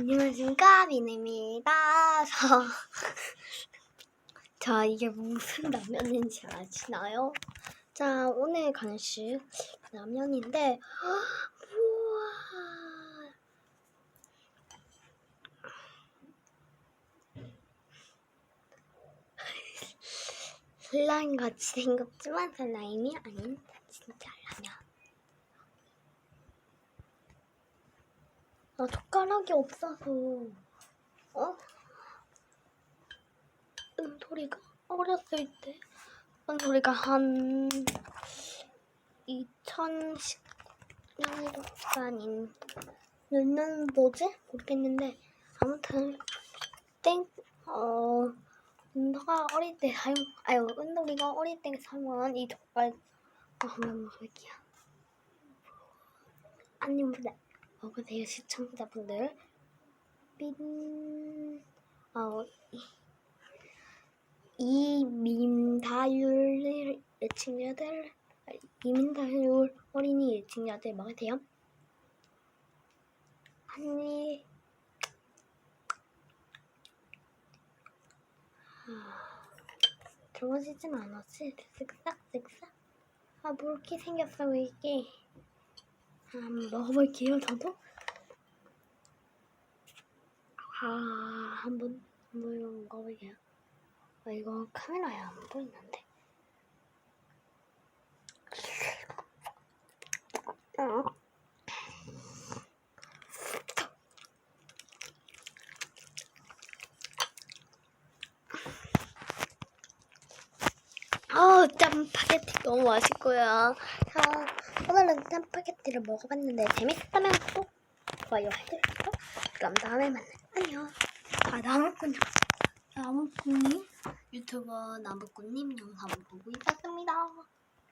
자, 안녕하십니까. 민입니다. 저, 자, 이게 무슨 라면인지 아시나요? 자, 오늘 간식 라면인데. 슬라임 같이 생겼지만 슬라임이 아닌 진짜 라면. 나 젓가락이 없어서. 어? 은솔이가 어렸을 때. 은솔이가 한 2010년도가 아닌 몇 년도지? 모르겠는데 아무튼 땡 어 은도가 어릴 때 사용 아유 은솔이가 어릴 때 사용한 이 젓갈. 어, 한번 먹을게요. 아님보다 먹으세요 시청자분들. 빈 어, 이 민다율 예친자들 이민다율 어린이 예친자들 먹으세요 한입 좋아지진 않았지? 쓱싹 쓱싹? 아 물기 생겼어 왜 이게 한번 먹어볼게요, 저도. 아, 한번, 한번 먹어볼게요. 아, 이거 카메라에 안 보이는데. 어. 어, 짬파게티 너무 맛있고요. 자, 오늘은 짬파게티를 먹어봤는데 재밌었다면 꼭 좋아요 해주시고 그럼 다음에 만나요. 안녕. 아, 나무꾼, 나무꾼님 유튜버 나무꾼님 영상 보고 있었습니다.